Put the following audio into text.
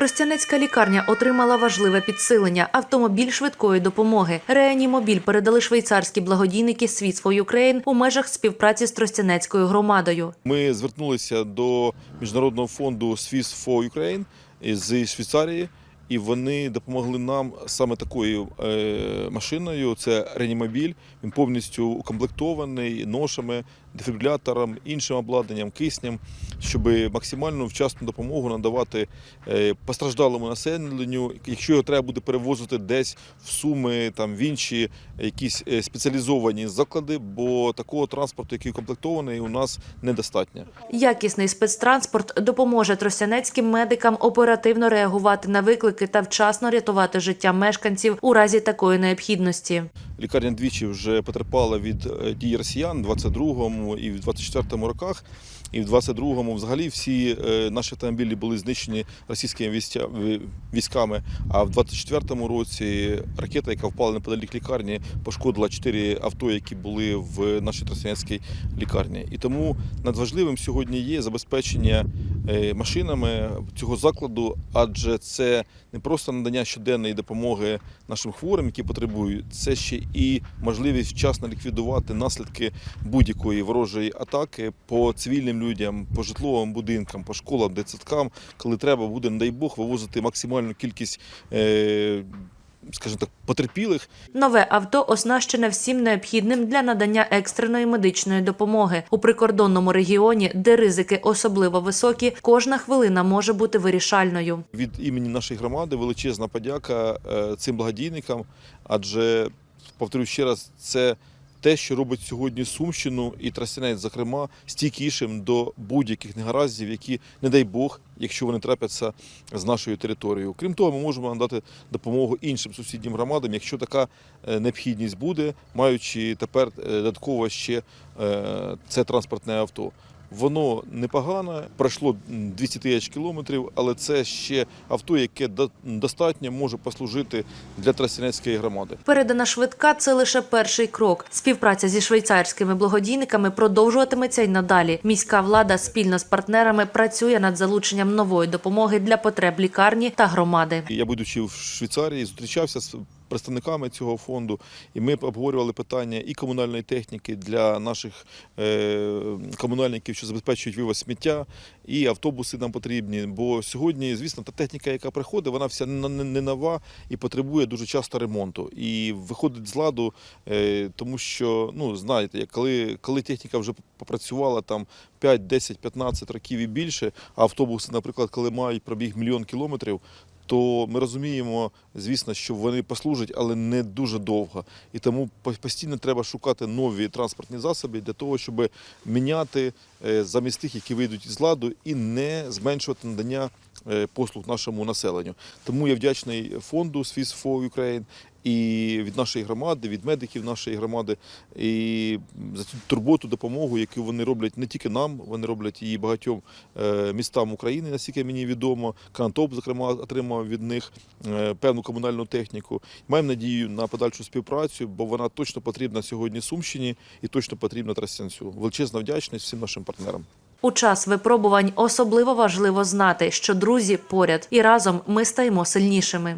Тростянецька лікарня отримала важливе підсилення автомобіль швидкої допомоги. Реанімобіль передали швейцарські благодійники Світ Ukraine у межах співпраці з Тростянецькою громадою. Ми звернулися до міжнародного фонду for Ukraine з Швейцарії, і вони допомогли нам саме такою е, машиною. Це реанімобіль. Він повністю укомплектований ношами, дефібрилятором, іншим обладнанням, киснем, щоб максимально вчасну допомогу надавати е, постраждалому населенню. Якщо його треба буде перевозити десь в суми, там в інші якісь е, спеціалізовані заклади, бо такого транспорту, який укомплектований, у нас недостатньо. Якісний спецтранспорт допоможе тростянецьким медикам оперативно реагувати на виклики та вчасно рятувати життя мешканців у разі такої необхідності. Лікарня двічі вже потерпала від дій росіян в 22-му і в 24-му роках. І в 22-му взагалі всі наші автомобілі були знищені російськими війська- військами. А в 24-му році ракета, яка впала неподалік лікарні, пошкодила чотири авто, які були в нашій Тростянецькій лікарні. І тому надважливим сьогодні є забезпечення машинами цього закладу, адже це не просто надання щоденної допомоги нашим хворим, які потребують, це ще і можливість вчасно ліквідувати наслідки будь-якої ворожої атаки по цивільним людям, по житловим будинкам, по школам, дитсадкам, коли треба буде, не дай Бог, вивозити максимальну кількість. Скажімо так, потерпілих Нове авто оснащене всім необхідним для надання екстреної медичної допомоги у прикордонному регіоні, де ризики особливо високі. Кожна хвилина може бути вирішальною. від імені нашої громади величезна подяка е, цим благодійникам, адже повторюю ще раз, це те, що робить сьогодні Сумщину і Тростянець, зокрема, стійкішим до будь-яких негараздів, які, не дай Бог, якщо вони трапляться з нашою територією. Крім того, ми можемо надати допомогу іншим сусіднім громадам, якщо така е, необхідність буде, маючи тепер е, додатково ще е, це транспортне авто. Воно непогане, пройшло 200 тисяч кілометрів, але це ще авто, яке до- достатньо може послужити для Тростянецької громади. Передана швидка це лише перший крок. Співпраця зі швейцарськими благодійниками продовжуватиметься й надалі. Міська влада спільно з партнерами працює над залученням нової допомоги для потреб лікарні та громади. Я, будучи в Швейцарії, зустрічався з представниками цього фонду, і ми обговорювали питання і комунальної техніки для наших е, комунальників, що забезпечують вивоз сміття, і автобуси нам потрібні. Бо сьогодні, звісно, та техніка, яка приходить, вона вся не, нова і потребує дуже часто ремонту. І виходить з ладу, е, тому що, ну знаєте, коли, коли техніка вже попрацювала там 5, 10, 15 років і більше, а автобуси, наприклад, коли мають пробіг мільйон кілометрів, то ми розуміємо, звісно, що вони послужать, але не дуже довго. І тому по- постійно треба шукати нові транспортні засоби для того, щоб міняти е, замість тих, які вийдуть із ладу, і не зменшувати надання е, послуг нашому населенню. Тому я вдячний фонду Swiss for Ukraine і від нашої громади, від медиків нашої громади, і за цю турботу, допомогу, яку вони роблять не тільки нам, вони роблять і багатьом е, містам України, наскільки мені відомо. Канатоп, зокрема, отримав від них е, певну комунальну техніку. Маємо надію на подальшу співпрацю, бо вона точно потрібна сьогодні Сумщині і точно потрібна Тростянцю. Величезна вдячність всім нашим партнерам. У час випробувань особливо важливо знати, що друзі поряд, і разом ми стаємо сильнішими.